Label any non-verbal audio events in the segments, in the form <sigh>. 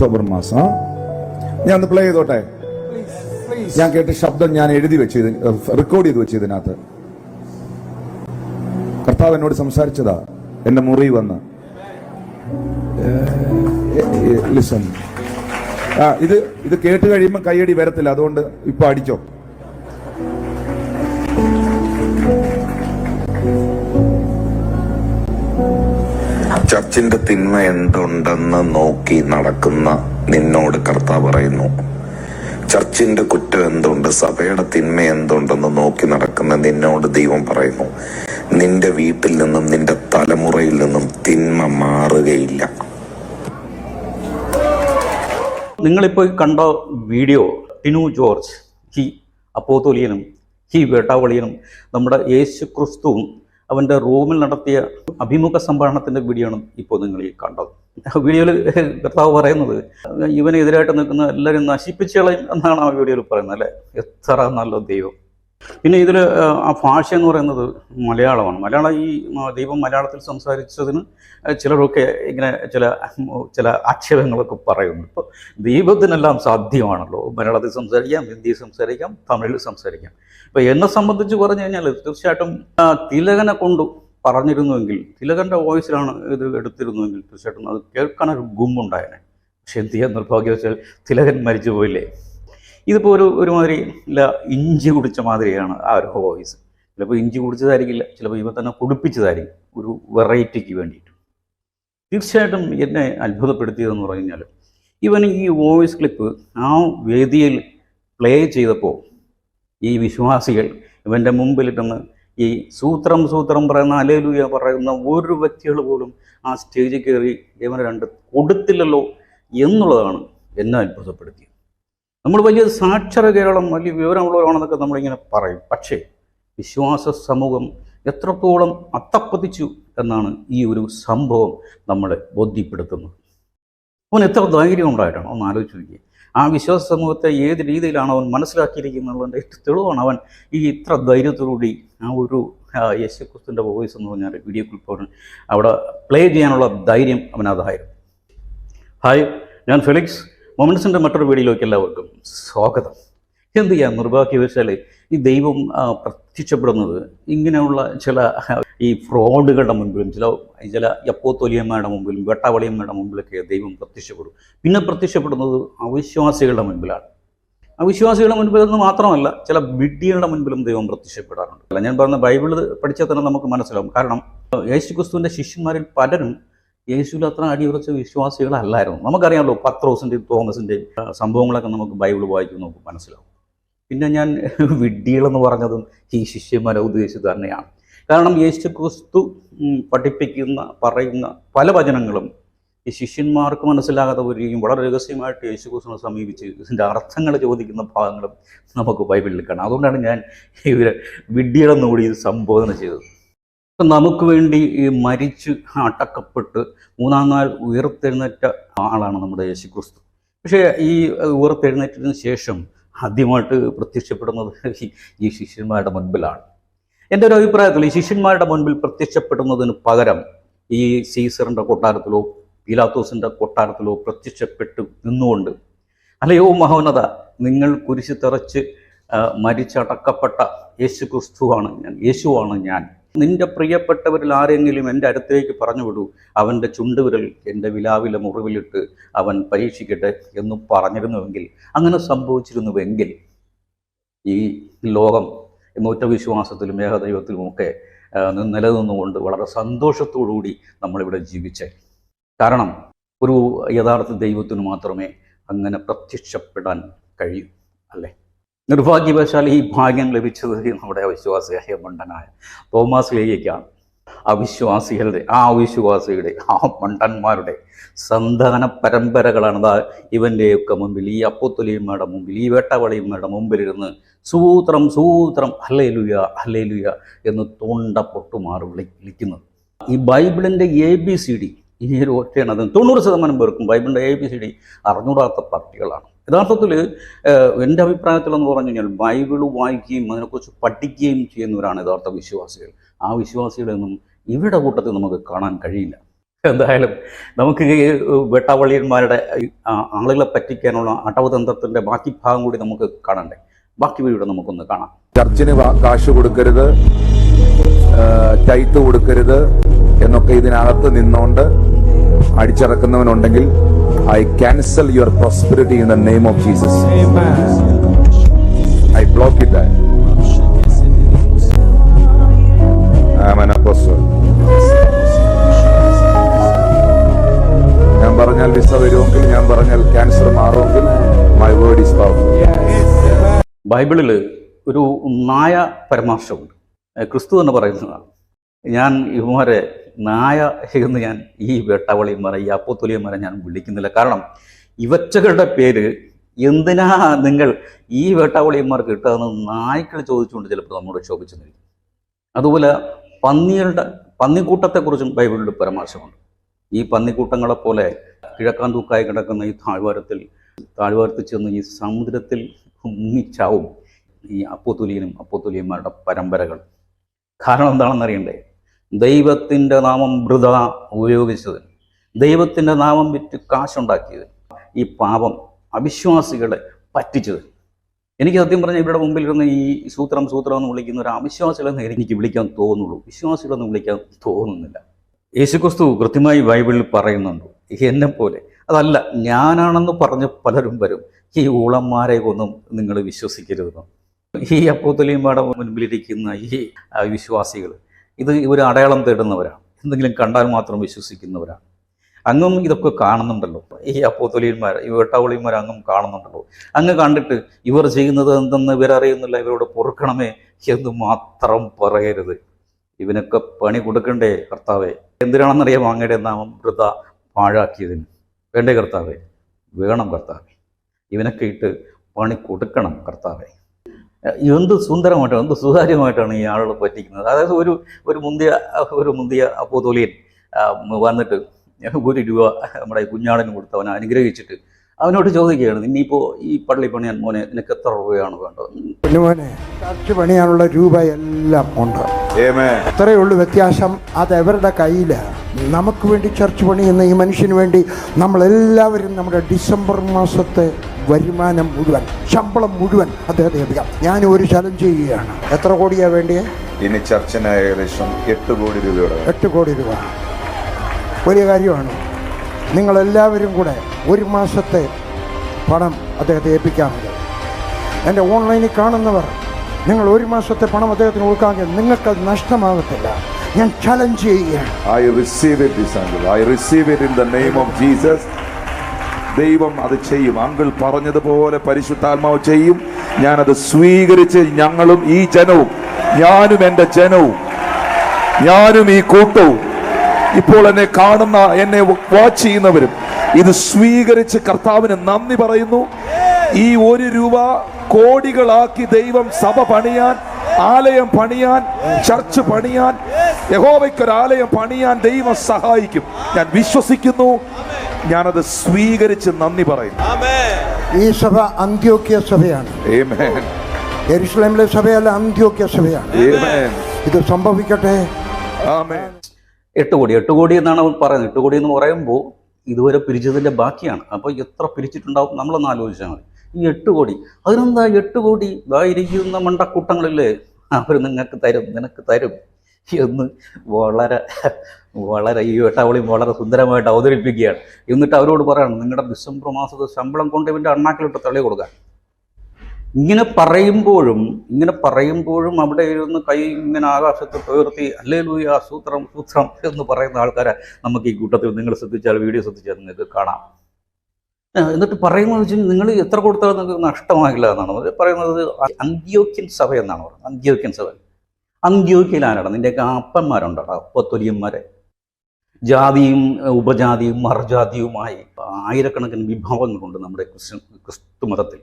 October മാസം. ഞാൻ ഒന്ന് പ്ലേ ചെയ്തോട്ടെ? ഞാൻ കേട്ട ശബ്ദം ഞാൻ എഴുതി വെച്ച് റെക്കോർഡ് ചെയ്ത് വെച്ച് ഇതിനകത്ത്. കർത്താവ് എന്നോട് സംസാരിച്ചതാ. എന്റെ മുറി വന്ന്. ലിസൺ ഇത് ഇത് കേട്ട് കഴിയുമ്പോൾ കൈയടി വരത്തില്ല. അതുകൊണ്ട് ഇപ്പൊ അടിച്ചോ. ചർച്ചിന്റെ തിന്മ എന്തുണ്ടെന്ന് നോക്കി നടക്കുന്ന നിന്നോട് കർത്താവ് പറയുന്നു. ചർച്ചിന്റെ കുറ്റം എന്തുണ്ട്? സഭയുടെ തിന്മ എന്തുണ്ടെന്ന് നോക്കി നടക്കുന്ന നിന്നോട് ദൈവം പറയുന്നു. നിന്റെ വീട്ടിൽ നിന്നും നിന്റെ തലമുറയിൽ നിന്നും തിന്മ മാറുകയില്ല. നിങ്ങളിപ്പോൾ കണ്ട വീഡിയോ ടിനു ജോർജ് ഹി അപ്പോത്തോലിയനും ഹി വേട്ടാവളിയനും നമ്മുടെ യേശു ക്രിസ്തുവും അവന്റെ റൂമിൽ നടത്തിയ അഭിമുഖ സംഭാഷണത്തിന്റെ വീഡിയോ ആണ് ഇപ്പോൾ നിങ്ങൾ ഈ കണ്ടത്. വീഡിയോയിൽ കർത്താവ് പറയുന്നത് ഇവനെതിരായിട്ട് നിൽക്കുന്ന എല്ലാവരും നശിപ്പിച്ചു കളയും എന്നാണ് ആ വീഡിയോയിൽ പറയുന്നത് അല്ലേ? എത്ര നല്ല ദൈവം. പിന്നെ ഇതിൽ ആ ഭാഷ എന്ന് പറയുന്നത് മലയാളമാണ്. മലയാളം ഈ ദൈവം മലയാളത്തിൽ സംസാരിച്ചതിന് ചിലരൊക്കെ ഇങ്ങനെ ചില ചില ആക്ഷേപങ്ങളൊക്കെ പറയുന്നു. ഇപ്പോൾ ദൈവത്തിനെല്ലാം സാധ്യമാണല്ലോ. മലയാളത്തിൽ സംസാരിക്കാം ഹിന്ദി സംസാരിക്കാം തമിഴിൽ സംസാരിക്കാം. ഇപ്പോൾ എന്നെ സംബന്ധിച്ച് പറഞ്ഞു കഴിഞ്ഞാൽ തീർച്ചയായിട്ടും തിലകനെ കൊണ്ട് പറഞ്ഞിരുന്നുവെങ്കിൽ തിലകന്റെ വോയിസിലാണ് ഇത് എടുത്തിരുന്നുവെങ്കിൽ തീർച്ചയായിട്ടും അത് കേൾക്കാനൊരു ഗുമ്മുണ്ടായേനെ പക്ഷെ എന്ത് ചെയ്യാൻ നിർഭാഗ്യവശാൽ തിലകൻ മരിച്ചു പോയില്ലേ ഇതിപ്പോൾ ഒരു ഒരുമാതിരി ഇല്ല ഇഞ്ചി കുടിച്ച മാതിരിയാണ് ആ ഒരു വോയിസ് ചിലപ്പോൾ ഇഞ്ചി കുടിച്ചതായിരിക്കില്ല ചിലപ്പോൾ ഇവ തന്നെ കുടിപ്പിച്ചതായിരിക്കും ഒരു വെറൈറ്റിക്ക് വേണ്ടിയിട്ട്. തീർച്ചയായിട്ടും എന്നെ അത്ഭുതപ്പെടുത്തിയതെന്ന് പറഞ്ഞു കഴിഞ്ഞാൽ ഇവൻ ഈ വോയിസ് ക്ലിപ്പ് ആ വേദിയിൽ പ്ലേ ചെയ്തപ്പോൾ ഈ വിശ്വാസികൾ ഇവന്റെ മുമ്പിലിട്ടെന്ന് ഈ സൂത്രം സൂത്രം പറയുന്ന അലേലുയ പറയുന്ന ഒരു വ്യക്തികൾ പോലും ആ സ്റ്റേജിൽ കയറി ഇവനെ രണ്ട് കൊടുത്തില്ലല്ലോ എന്നുള്ളതാണ് എന്നെ അത്ഭുതപ്പെടുത്തിയത്. നമ്മൾ വലിയ സാക്ഷര കേരളം വലിയ വിവരമുള്ളവരാണെന്നൊക്കെ നമ്മളിങ്ങനെ പറയും. പക്ഷേ വിശ്വാസ സമൂഹം എത്രത്തോളം അത്തപ്പതിച്ചു എന്നാണ് ഈ ഒരു സംഭവം നമ്മളെ ബോധ്യപ്പെടുത്തുന്നത്. അവൻ എത്ര ധൈര്യം ഉണ്ടായിട്ടാണ്? ഒന്ന് ആലോചിച്ച് നോക്കിയേ. ആ വിശ്വാസ സമൂഹത്തെ ഏത് രീതിയിലാണ് അവൻ മനസ്സിലാക്കിയിരിക്കുന്നതിന്റെ തെളിവാണ് അവൻ ഈ ഇത്ര ധൈര്യത്തോടുകൂടി ആ ഒരു യേശുക്രിസ്തുവിന്റെ വോയിസ് എന്ന് പറഞ്ഞാൽ വീഡിയോ ക്ലിപ്പ് അവിടെ പ്ലേ ചെയ്യാനുള്ള ധൈര്യം അവനതായിരുന്നു. ഹായ് ഞാൻ ഫെലിക്സ്. മൊമെൻസിന്റെ മറ്റൊരു വീഡിയോയിലേക്ക് എല്ലാവർക്കും സ്വാഗതം. എന്ത് ചെയ്യാം? നിർഭാഗ്യവശാൽ ഈ ദൈവം പ്രത്യക്ഷപ്പെടുന്നത് ഇങ്ങനെയുള്ള ചില ഈ ഫ്രോഡുകളുടെ മുമ്പിലും ചില ചില യപ്പോത്തൊലിയമ്മയുടെ മുമ്പിലും വെട്ടവളിയമ്മയുടെ മുമ്പിലൊക്കെ ദൈവം പ്രത്യക്ഷപ്പെടും. പിന്നെ പ്രത്യക്ഷപ്പെടുന്നത് അവിശ്വാസികളുടെ മുൻപിലാണ് അവിശ്വാസികളുടെ മുൻപിൽ നിന്ന് മാത്രമല്ല ചില വിഡ്ഢികളുടെ മുൻപിലും ദൈവം പ്രത്യക്ഷപ്പെടാറുണ്ട്. അല്ല ഞാൻ പറഞ്ഞ ബൈബിൾ പഠിച്ചാൽ തന്നെ നമുക്ക് മനസ്സിലാവും. കാരണം യേശു ക്രിസ്തുവിന്റെ ശിഷ്യന്മാരിൽ പലരും യേശുവിൽ അത്ര അടിയുറച്ച വിശ്വാസികളല്ലായിരുന്നു. നമുക്കറിയാമല്ലോ പത്രോസിന്റെയും തോമസിന്റെയും സംഭവങ്ങളൊക്കെ നമുക്ക് ബൈബിൾ വായിക്കുമ്പോൾ നമുക്ക് മനസ്സിലാവും. പിന്നെ ഞാൻ <laughs> വിഡ്ഢികളെന്ന് പറഞ്ഞതും ഈ ശിഷ്യന്മാരെ ഉദ്ദേശിച്ച് തന്നെയാണ്. കാരണം യേശു ക്രിസ്തു പഠിപ്പിക്കുന്ന പറയുന്ന പല വചനങ്ങളും ഈ ശിഷ്യന്മാർക്ക് മനസ്സിലാകാതെ വരികയും വളരെ രഹസ്യമായിട്ട് യേശു ക്രിസ്തുവിനെ സമീപിച്ച് ഇതിന്റെ അർത്ഥങ്ങൾ ചോദിക്കുന്ന ഭാഗങ്ങളും നമുക്ക് ബൈബിളിൽ കാണാം. അതുകൊണ്ടാണ് ഞാൻ ഇവരെ വിഡ്ഢികളെന്ന് കൂടി ഇത് സംബോധന ചെയ്തത്. നമുക്ക് വേണ്ടി ഈ മരിച്ച് അടക്കപ്പെട്ട് മൂന്നാം നാൾ ഉയർത്തെഴുന്നേറ്റ ആളാണ് നമ്മുടെ യേശു ക്രിസ്തു പക്ഷേ ഈ ഉയർത്തെഴുന്നേറ്റതിന് ശേഷം ആദ്യമായിട്ട് പ്രത്യക്ഷപ്പെടുന്നത് ഈ- ശിഷ്യന്മാരുടെ മുൻപിലാണ്. എന്റെ ഒരു അഭിപ്രായത്തിൽ ഈ ശിഷ്യന്മാരുടെ മുൻപിൽ പ്രത്യക്ഷപ്പെടുന്നതിന് പകരം ഈ സീസറിന്റെ കൊട്ടാരത്തിലോ പീലാത്തോസിന്റെ കൊട്ടാരത്തിലോ പ്രത്യക്ഷപ്പെട്ട് നിന്നുകൊണ്ട് അല്ലയോ മഹോന്നത നിങ്ങൾ കുരിശ് തെറച്ച് മരിച്ചടക്കപ്പെട്ട യേശു ക്രിസ്തുവാണ് ഞാൻ യേശുവാണ് ഞാൻ. നിന്റെ പ്രിയപ്പെട്ടവരിൽ ആരെങ്കിലും എന്റെ അടുത്തേക്ക് പറഞ്ഞു വിടൂ. അവന്റെ ചുണ്ടുവിരൽ എന്റെ വിലാവിലെ മുറിവിലിട്ട് അവൻ പരീക്ഷിക്കട്ടെ എന്ന് പറഞ്ഞിരുന്നുവെങ്കിൽ അങ്ങനെ സംഭവിച്ചിരുന്നുവെങ്കിൽ ഈ ലോകം എന്നൊറ്റ വിശ്വാസത്തിലും ഏകദൈവത്തിലുമൊക്കെ നിലനിന്നുകൊണ്ട് വളരെ സന്തോഷത്തോടുകൂടി നമ്മളിവിടെ ജീവിച്ചേ. കാരണം ഒരു യഥാർത്ഥ ദൈവത്തിന് മാത്രമേ അങ്ങനെ പ്രത്യക്ഷപ്പെടാൻ കഴിയൂ അല്ലേ? നിർഭാഗ്യവശാൽ ഈ ഭാഗ്യം ലഭിച്ചത് നമ്മുടെ അവിശ്വാസിയായ മണ്ടനായ തോമാസ് ലേഖിക്കാണ് അവിശ്വാസികളുടെ ആ അവിശ്വാസിയുടെ ആ മണ്ടന്മാരുടെ സന്താന പരമ്പരകളാണ്. ഇവന്റെയൊക്കെ മുമ്പിൽ ഈ അപ്പൊത്തൊലിയമ്മയുടെ മുമ്പിൽ ഈ വേട്ടവളിയമ്മയുടെ മുമ്പിലിരുന്ന് സൂത്രം സൂത്രം അല്ലേലുയ അല്ലേലുയ എന്ന് തൊണ്ട പൊട്ടുമാറി വിളി വിളിക്കുന്നത്. ഈ ബൈബിളിന്റെ എ ബി സി ഡി ഈ ഒരു ഒറ്റയാണ്. അത് തൊണ്ണൂറ് ശതമാനം പേർക്കും ബൈബിളിന്റെ എ ബി സി ഡി അറിഞ്ഞൂടാത്ത പാർട്ടികളാണ് യഥാർത്ഥത്തിൽ എന്റെ അഭിപ്രായത്തിലെന്ന് പറഞ്ഞു കഴിഞ്ഞാൽ ബൈബിൾ വായിക്കുകയും അതിനെക്കുറിച്ച് പഠിക്കുകയും ചെയ്യുന്നവരാണ് യഥാർത്ഥ വിശ്വാസികൾ. ആ വിശ്വാസികളെയൊന്നും ഇവരുടെ കൂട്ടത്തിൽ നമുക്ക് കാണാൻ കഴിയില്ല. എന്തായാലും നമുക്ക് ഈ ആളുകളെ പറ്റിക്കാനുള്ള അടവതന്ത്രത്തിന്റെ ബാക്കി ഭാഗം കൂടി നമുക്ക് കാണണ്ടേ ബാക്കി വീഡിയോ നമുക്കൊന്ന് കാണാം. ചർച്ചിന് കാശ് കൊടുക്കരുത്. ടൈത്ത് കൊടുക്കരുത്. എന്നൊക്കെ ഇതിനകത്ത് നിന്നുകൊണ്ട് അടിച്ചിറക്കുന്നവനുണ്ടെങ്കിൽ I cancel your prosperity in the name of Jesus I block it ഞാൻ പറഞ്ഞാൽ വിസ വരുമെങ്കിൽ ഞാൻ പറഞ്ഞാൽ ക്യാൻസർ മാറുമെങ്കിൽ മൈ വേർഡ് ഇസ് പവർ ബൈബിളിൽ ഒരു നായ പരമാർശമുണ്ട്. ക്രിസ്തു എന്ന് പറയുന്നതാണ്. ഞാൻ ഇവന്മാരെ നായ എന്ന് ഞാൻ ഈ വേട്ടാവളിയന്മാരെ ഈ അപ്പോത്തൊലിയന്മാരെ ഞാൻ വിളിക്കുന്നില്ല. കാരണം ഇവച്ചകളുടെ പേര് എന്തിനാ നിങ്ങൾ ഈ വേട്ടാവളിയന്മാർക്ക് കിട്ടുകയെന്ന് നായ്ക്കൾ ചോദിച്ചുകൊണ്ട് ചിലപ്പോൾ നമ്മോട് ശോഭിച്ചു നിൽക്കും അതുപോലെ പന്നികളുടെ പന്നിക്കൂട്ടത്തെക്കുറിച്ചും ബൈബിളിൽ പരാമർശമുണ്ട്. ഈ പന്നിക്കൂട്ടങ്ങളെ പോലെ കിഴക്കാൻ തൂക്കായി കിടക്കുന്ന ഈ താഴ്വാരത്തിൽ താഴ്വാരത്തിൽ ചെന്ന് ഈ സമുദ്രത്തിൽ മുങ്ങിച്ചാവും ഈ അപ്പോത്തുലിയനും അപ്പോത്തുലിയന്മാരുടെ പരമ്പരകൾ. കാരണം എന്താണെന്ന് അറിയണ്ടേ ദൈവത്തിന്റെ നാമം വൃത ഉപയോഗിച്ചത് ദൈവത്തിന്റെ നാമം വിറ്റ് കാശുണ്ടാക്കിയത് ഈ പാപം അവിശ്വാസികളെ പറ്റിച്ചത് എനിക്ക് സത്യം പറഞ്ഞാൽ ഇവരുടെ മുമ്പിൽ ഇരുന്ന് ഈ സൂത്രം സൂത്രം എന്ന് വിളിക്കുന്ന ഒരു അവിശ്വാസികളെന്ന് എനിക്ക് വിളിക്കാൻ തോന്നുള്ളൂ. വിശ്വാസികളെന്ന് വിളിക്കാൻ തോന്നുന്നില്ല. യേശുക്രിസ്തു കൃത്യമായി ബൈബിളിൽ പറയുന്നുണ്ട് എന്നെ പോലെ. അതല്ല ഞാനാണെന്ന് പറഞ്ഞ് പലരും വരും ഈ ഊളന്മാരെ ഒന്നും നിങ്ങൾ വിശ്വസിക്കരുതെന്ന്. ഈ അപ്പോത്തലിയമ്മയുടെ മുൻപിലിരിക്കുന്ന ഈ വിശ്വാസികൾ ഇത് ഇവർ അടയാളം തേടുന്നവരാണ്. എന്തെങ്കിലും കണ്ടാൽ മാത്രം വിശ്വസിക്കുന്നവരാണ്. അങ്ങും ഇതൊക്കെ കാണുന്നുണ്ടല്ലോ. ഈ അപ്പോത്തൊലിയന്മാർ ഈ വേട്ടാവളിയന്മാർ അങ്ങും കാണുന്നുണ്ടല്ലോ. അങ്ങ് കണ്ടിട്ട് ഇവർ ചെയ്യുന്നത് എന്തെന്ന് ഇവരറിയുന്നില്ല ഇവരോട് പൊറുക്കണമേ എന്ന് മാത്രം പറയരുത്. ഇവനൊക്കെ പണി കൊടുക്കണ്ടേ കർത്താവെ? എന്തിനാണെന്നറിയാം അങ്ങയുടെ നാമം വൃത പാഴാക്കിയതിന്. വേണ്ടേ കർത്താവെ? വേണം കർത്താവെ. ഇവനൊക്കെ ഇട്ട് പണി കൊടുക്കണം കർത്താവെ. എന്ത് സുന്ദരമായിട്ടാണ് എന്ത് സുതാര്യമായിട്ടാണ് ഈ ആളുകൾ പറ്റിക്കുന്നത്? അതായത് ഒരു ഒരു മുന്തിയ ഒരു മുന്തിയ അപ്പോതോലിയൻ വന്നിട്ട് ഒരു രൂപ നമ്മുടെ കുഞ്ഞാടിന് കൊടുത്ത് അവനെ അനുഗ്രഹിച്ചിട്ട് അവനോട് ചോദിക്കുകയാണ് ഇനിയിപ്പോൾ ഈ പള്ളി പണിയാൻ മോനെ നിനക്ക് എത്ര രൂപയാണ് വേണ്ടത്? കുഞ്ഞുമോനെ ചർച്ച് പണിയാനുള്ള രൂപ എല്ലാം ഉണ്ട്. അത്രയേ ഉള്ളൂ വ്യത്യാസം. അത് അവരുടെ കയ്യിൽ നമുക്ക് വേണ്ടി ചർച്ച് പണിയുന്ന ഈ മനുഷ്യന് വേണ്ടി നമ്മളെല്ലാവരും നമ്മുടെ ഡിസംബർ മാസത്തെ വരുമാനം മുഴുവൻ ശമ്പളം മുഴുവൻ അദ്ദേഹത്തെ ഏൽപ്പിക്കാം. ഞാൻ ഒരു ചലഞ്ച് ചെയ്യുകയാണ്. എത്ര കോടിയാണ് വേണ്ടിയേ? ഇനി ചർച്ചന ഏകദേശം എട്ട് കോടി രൂപയുടെ എട്ട് കോടി രൂപ. വലിയ കാര്യമാണ്. നിങ്ങളെല്ലാവരും കൂടെ ഒരു മാസത്തെ പണം അദ്ദേഹത്തെ ഏൽപ്പിക്കാമെങ്കിൽ എന്റെ ഓൺലൈനിൽ കാണുന്നവർ നിങ്ങൾ ഒരു മാസത്തെ പണം അദ്ദേഹത്തിന് കൊടുക്കാമെങ്കിൽ നിങ്ങൾക്കത് നഷ്ടമാകത്തില്ല. ഞാൻ ചലഞ്ച് ചെയ്യുകയാണ്. I receive it I receive it in the name of Jesus ദൈവം അത് ചെയ്യും. അങ്കിൾ പറഞ്ഞതുപോലെ പരിശുദ്ധാത്മാവ് ചെയ്യും. ഞാനത് സ്വീകരിച്ച് ഞങ്ങളും ഈ ജനവും ഞാനും എന്റെ ജനവും ഞാനും ഈ കൂട്ടവും ഇപ്പോൾ എന്നെ കാണുന്ന എന്നെ വാച്ച് ചെയ്യുന്നവരും ഇത് സ്വീകരിച്ച് കർത്താവിന് നന്ദി പറയുന്നു. ഈ ഒരു രൂപ കോടികളാക്കി ദൈവം സഭ പണിയാൻ ആലയം പണിയാൻ ചർച്ച് പണിയാൻ യഹോവയ്ക്കൊരാലയം പണിയാൻ ദൈവം സഹായിക്കും. ഞാൻ വിശ്വസിക്കുന്നു. ഞാനത് സ്വീകരിച്ച് നന്ദി പറയുന്നു. ഈ സഭ അന്ത്യോക്യ സഭയാണ്. എരുസലേമിലെ സഭയല്ല അന്ത്യോക്യ സഭയാണ്. ഇത് സംഭവിക്കട്ടെ. എട്ട് കോടി എട്ട് കോടി എന്നാണ് അവൻ പറയുന്നത്. എട്ട് കോടി എന്ന് പറയുമ്പോൾ ഇതുവരെ പിരിച്ചതിന്റെ ബാക്കിയാണ്. അപ്പോൾ എത്ര പിരിച്ചിട്ടുണ്ടാവും നമ്മളൊന്ന് ആലോചിച്ചാൽ മതി. ഈ എട്ട് കോടി അതിനെന്താ എട്ട് കോടി? ഇതായിരിക്കുന്ന ഇരിക്കുന്ന മണ്ടക്കൂട്ടങ്ങളില്ലേ? അവർ നിങ്ങൾക്ക് തരും നിനക്ക് തരും. എന്ന് വളരെ വളരെ ഈ വെട്ടാവളിയും വളരെ സുന്ദരമായിട്ട് അവതരിപ്പിക്കുകയാണ്. എന്നിട്ട് അവരോട് പറയണം നിങ്ങളുടെ ഡിസംബർ മാസത്തെ ശമ്പളം കൊണ്ട് ഇവന്റെ അണ്ണാക്കിലിട്ട് തള്ളി കൊടുക്കാൻ. ഇങ്ങനെ പറയുമ്പോഴും ഇങ്ങനെ പറയുമ്പോഴും അവിടെ ഇരുന്ന് കൈ ഇങ്ങനെ ആകാശത്ത് ഉയർത്തി അല്ലേ ലൂയ സൂത്രം സൂത്രം എന്ന് പറയുന്ന ആൾക്കാരെ നമുക്ക് ഈ കൂട്ടത്തിൽ നിങ്ങൾ ശ്രദ്ധിച്ചാൽ വീഡിയോ ശ്രദ്ധിച്ചാൽ നിങ്ങൾക്ക് കാണാം. എന്നിട്ട് പറയുന്നത് വെച്ചാൽ നിങ്ങൾ എത്ര കൊടുത്താലും നിങ്ങൾക്ക് നഷ്ടമാകില്ല എന്നാണ്. പറയുന്നത് അന്ത്യോക്യൻ സഭ എന്നാണ്. പറയുന്നത് അന്ത്യോക്യൻ സഭ. അന്ത്യോക്യയിൽ ആരാണ് നിന്റെയൊക്കെ അപ്പന്മാരുണ്ടോ പൊത്തൊലിയന്മാരെ ജാതിയും ഉപജാതിയും മറുജാതിയുമായി ആയിരക്കണക്കിന് വിഭവങ്ങളുണ്ട് നമ്മുടെ ക്രിസ്ത്യൻ ക്രിസ്തു മതത്തിൽ.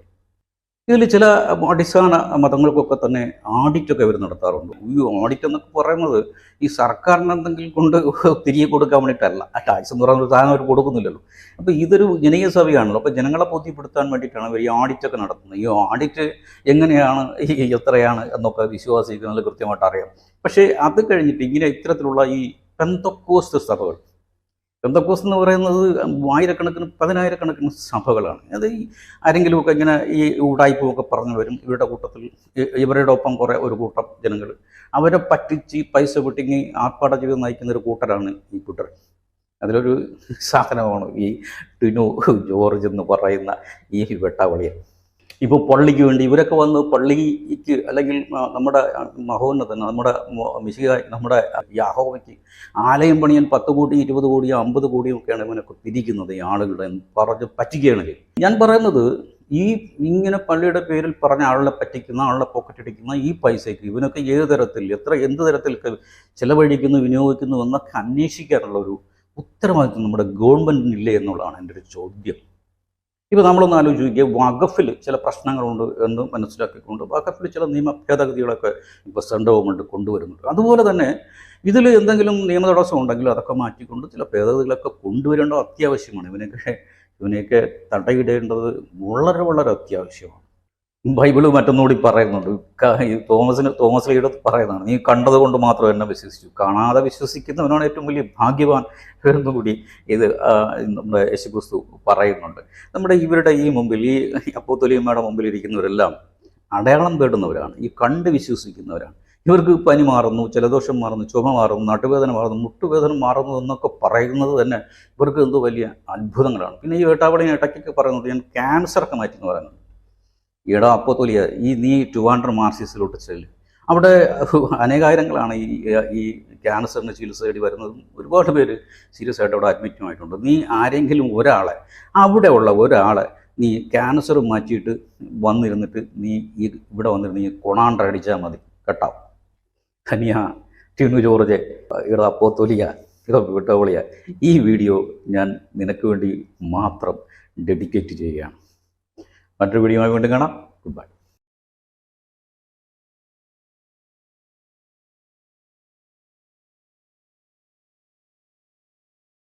ഇതിൽ ചില അടിസ്ഥാന മതങ്ങൾക്കൊക്കെ തന്നെ ആഡിറ്റൊക്കെ അവർ നടത്താറുണ്ട്. ഈ ഓഡിറ്റ് എന്നൊക്കെ പറയുന്നത് ഈ സർക്കാരിന് എന്തെങ്കിലും കൊണ്ട് തിരികെ കൊടുക്കാൻ വേണ്ടിയിട്ടല്ല. ടാക്സ് എന്ന് പറയുന്ന ഒരു സാധനം അവർ കൊടുക്കുന്നില്ലല്ലോ. അപ്പോൾ ഇതൊരു ജനകീയ സഭയാണല്ലോ. അപ്പോൾ ജനങ്ങളെ ബോധ്യപ്പെടുത്താൻ വേണ്ടിയിട്ടാണ് ഇവർ ഈ ഓഡിറ്റൊക്കെ നടത്തുന്നത്. ഈ ഓഡിറ്റ് എങ്ങനെയാണ് ഈ എത്രയാണ് എന്നൊക്കെ വിശ്വാസിക്കുന്നതിൽ കൃത്യമായിട്ട് അറിയാം. പക്ഷേ അത് കഴിഞ്ഞിട്ട് ഇങ്ങനെ ഇത്തരത്തിലുള്ള ഈ പെന്തക്കോസ്റ്റ് സഭകൾ പെന്തക്കോസ് എന്ന് പറയുന്നത് ആയിരക്കണക്കിന് പതിനായിരക്കണക്കിന് സഭകളാണ്. അത് ഈ ആരെങ്കിലുമൊക്കെ ഇങ്ങനെ ഈ ഉടായ്പും ഒക്കെ പറഞ്ഞു വരും. ഇവരുടെ കൂട്ടത്തിൽ ഇവരുടെ ഒപ്പം കുറേ ഒരു കൂട്ടം ജനങ്ങൾ അവരെ പറ്റിച്ച് പൈസ പൊട്ടിങ്ങി ആർപ്പാട ജീവിതം നയിക്കുന്ന ഒരു കൂട്ടരാണ് ഈ കൂട്ടർ. അതിലൊരു സാധനമാണ് ഈ ടിനു ജോർജ് എന്ന് പറയുന്ന ഈ വെട്ടാവളിയൻ. ഇപ്പോൾ പള്ളിക്ക് വേണ്ടി ഇവരൊക്കെ വന്ന് പള്ളിക്ക് അല്ലെങ്കിൽ നമ്മുടെ മഹോന്നതന് നമ്മുടെ മിശിക നമ്മുടെ യാഹോവയ്ക്ക് ആലയം പണിയാൻ പത്ത് കോടി ഇരുപത് കോടിയോ അമ്പത് കോടിയോ ഒക്കെയാണ് ഇവനൊക്കെ പിരിക്കുന്നത് ഈ ആളുകളുടെ പറഞ്ഞ് പറ്റിക്കുകയാണ് ഞാൻ പറയുന്നത് ഈ ഇങ്ങനെ പള്ളിയുടെ പേരിൽ പറഞ്ഞ ആളെ പറ്റിക്കുന്ന ആളെ പോക്കറ്റ് അടിക്കുന്ന ഈ പൈസയ്ക്ക് ഇവനൊക്കെ ഏത് തരത്തിൽ എത്ര എന്ത് തരത്തിലൊക്കെ ചിലവഴിക്കുന്നു വിനിയോഗിക്കുന്നു എന്നൊക്കെ അന്വേഷിക്കാനുള്ള ഒരു ഉത്തരവാദിത്വം നമ്മുടെ ഗവൺമെന്റിനില്ലേ എന്നുള്ളതാണ് എന്റെ ഒരു ചോദ്യം. ഇപ്പോൾ നമ്മളൊന്ന് ആലോചിച്ച് നോക്കിയ വഖഫിൽ ചില പ്രശ്നങ്ങളുണ്ട് എന്ന് മനസ്സിലാക്കിക്കൊണ്ട് വഖഫിൽ ചില നിയമ ഭേദഗതികളൊക്കെ ഇപ്പോൾ സെൻട്രൽ ഗവൺമെന്റ് കൊണ്ടുവരുന്നുണ്ട്. അതുപോലെ തന്നെ ഇതിൽ എന്തെങ്കിലും നിയമ തടസ്സം ഉണ്ടെങ്കിൽ അതൊക്കെ മാറ്റിക്കൊണ്ട് ചില ഭേദഗതികളൊക്കെ കൊണ്ടുവരേണ്ടത് അത്യാവശ്യമാണ്. ഇവനൊക്കെ ഇവനെയൊക്കെ തടയിടേണ്ടത് വളരെ വളരെ അത്യാവശ്യമാണ്. ബൈബിൾ മറ്റൊന്നുകൂടി പറയുന്നുണ്ട്. തോമസിന് തോമസ് ലീഡ് പറയുന്നതാണ്. നീ കണ്ടത് കൊണ്ട് മാത്രം എന്നെ വിശ്വസിച്ചു. കാണാതെ വിശ്വസിക്കുന്നവനാണ് ഏറ്റവും വലിയ ഭാഗ്യവാൻ എന്നുകൂടി ഇത് നമ്മുടെ യേശുക്രിസ്തു പറയുന്നുണ്ട്. നമ്മുടെ ഇവരുടെ ഈ മുമ്പിൽ ഈ അപ്പോത്തൊലിയമ്മയുടെ മുമ്പിൽ ഇരിക്കുന്നവരെല്ലാം അടയാളം തേടുന്നവരാണ്. ഈ കണ്ട് വിശ്വസിക്കുന്നവരാണ്. ഇവർക്ക് പനി മാറുന്നു ജലദോഷം മാറുന്നു ചുമ മാറുന്നു നട്ടുവേദന മാറുന്നു മുട്ടുവേദന മാറുന്നു എന്നൊക്കെ പറയുന്നത് തന്നെ ഇവർക്ക് എന്തോ വലിയ അത്ഭുതങ്ങളാണ്. പിന്നെ ഈ വേട്ടാവളിയും ഇടയ്ക്കൊക്കെ പറയുന്നത് ഞാൻ ക്യാൻസറൊക്കെ മാറ്റി എന്ന് പറയുന്നുണ്ട് അപ്പോൾ തോലിയ ഈ നീ ട്രിവാൻഡ്രം മാർസിസിലോട്ട് ചെല്ല്. അവിടെ അനേകായിരങ്ങളാണ് ഈ ഈ ക്യാൻസറിന് ചികിത്സ തേടി വരുന്നതും ഒരുപാട് പേര് സീരിയസ് ആയിട്ട് അവിടെ അഡ്മിറ്റുമായിട്ടുണ്ട് നീ ആരെങ്കിലും ഒരാളെ അവിടെ ഉള്ള ഒരാളെ നീ ക്യാൻസർ മാറ്റിയിട്ട് വന്നിരുന്നിട്ട് നീ ഈ ഇവിടെ വന്നിരുന്ന് നീ കൊണാണ്ട അടിച്ചാൽ മതി കേട്ടോ. ഖനിയ ടിനു ജോർജ് ഇട അപ്പോത്തൊലിയ ഇട വിട്ടോളിയ ഈ വീഡിയോ ഞാൻ നിനക്ക് വേണ്ടി മാത്രം ഡെഡിക്കേറ്റ് ചെയ്യുകയാണ്. മറ്റൊരു വീഡിയോയുമായി വീണ്ടും കാണാം. Good bye